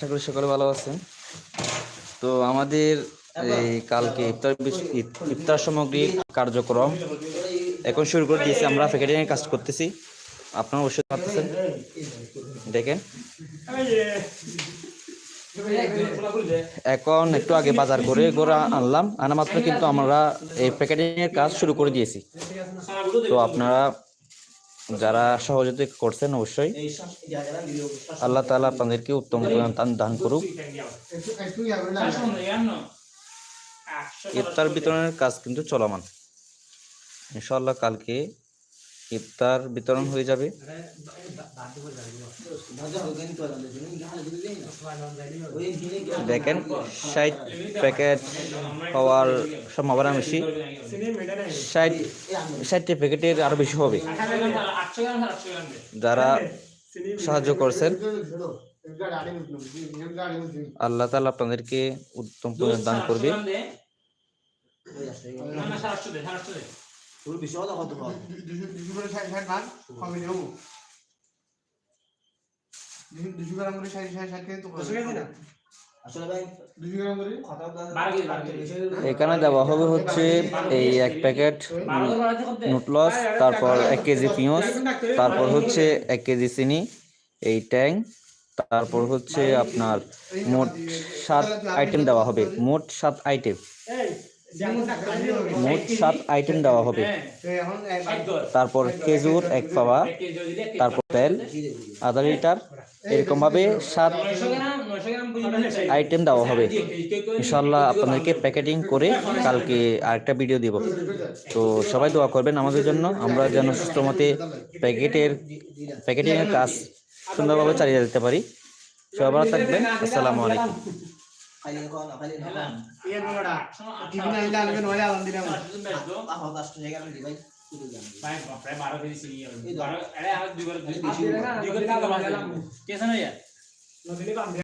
আশা করি সকলে ভালো আছেন। তো আমাদের এই কালকে ইফতার ইফতার সামগ্রী কার্যক্রম এখন শুরু করে দিয়েছি। আমরা প্যাকেটিং এর কাজ করতেছি। আপনারা অবশ্যই পাচ্ছেন দেখেন। এখন একটু আগে বাজার করে গোড়া আনলাম। আনা মাত্র কিন্তু আমরা এই প্যাকেটিং এর কাজ শুরু করে দিয়েছি। তো আপনারা যারা সহযোগিতা করছেন অবশ্যই। আল্লাহ তালা আপনাদেরকে উত্তম দান করুক। ইফতার বিতরণের কাজ কিন্তু চলমান। ইনশাল্লাহ কালকে ইফতার বিতরণ হয়ে যাবে? দেখেন, ষাট প্যাকেট হওয়ার সম্ভাবনা বেশি। ষাট, ষাটটি প্যাকেটের আরও বেশি হবে। যারা সাহায্য করছেন, আল্লাহ তাআলা আপনাদেরকে উত্তম দান করবে। দুশো গ্রাম করে ষাট ষাট ষাট কেজি তো আসলে ভাই দুশো গ্রাম করে এখানে দেওয়া হবে হচ্ছে এই এক প্যাকেট নুটলস তারপর এক কেজি পিঁয়াজ তারপর হচ্ছে এক কেজি চিনি এই ট্যাং তারপর হচ্ছে আপনার মোট সাত আইটেম দেওয়া হবে মোট সাত আইটেম মোট সাত আইটেম দেওয়া হবে। তারপর খেজুর এক পাওয়া তারপর তেল আধা লিটার এরকম ভাবে সাত আইটেম দেওয়া হবে। ইনশাল্লাহ আপনাদেরকে প্যাকেটিং করে কালকে আরেকটা ভিডিও দিব। তো সবাই দোয়া করবেন আমাদের জন্য। আমরা যেন সুস্থ মতে প্যাকেটের প্যাকেটিংয়ের কাজ সুন্দরভাবে চালিয়ে যেতে পারি। সবাই ভালো থাকবেন। আসসালামু আলাইকুম। ಕೈಯಲ್ಲಿ ಕೋಲ ಕೈಯಲ್ಲಿ ಎಲ್ಲ ಏನು ನೋಡ ಟಿವಿನ ಇಲ್ಲ ನನಗೆ ನೋಡ ಬಂದಿರ ಅಹೋ ಕಷ್ಟ ಜಗರ ಬಿಡಿ ಬೈ ಇದು ಬೈ ಬಾಪ್ರೆ ಮಾರೋ ಬಿಡಿ ಸಿನಿ ಇದು ಅರೆ ಆ ದಿವರ ದಿವರ ಕೇಸನ ಯಾ ನದಿಲಿ ಬಾಂಬೆ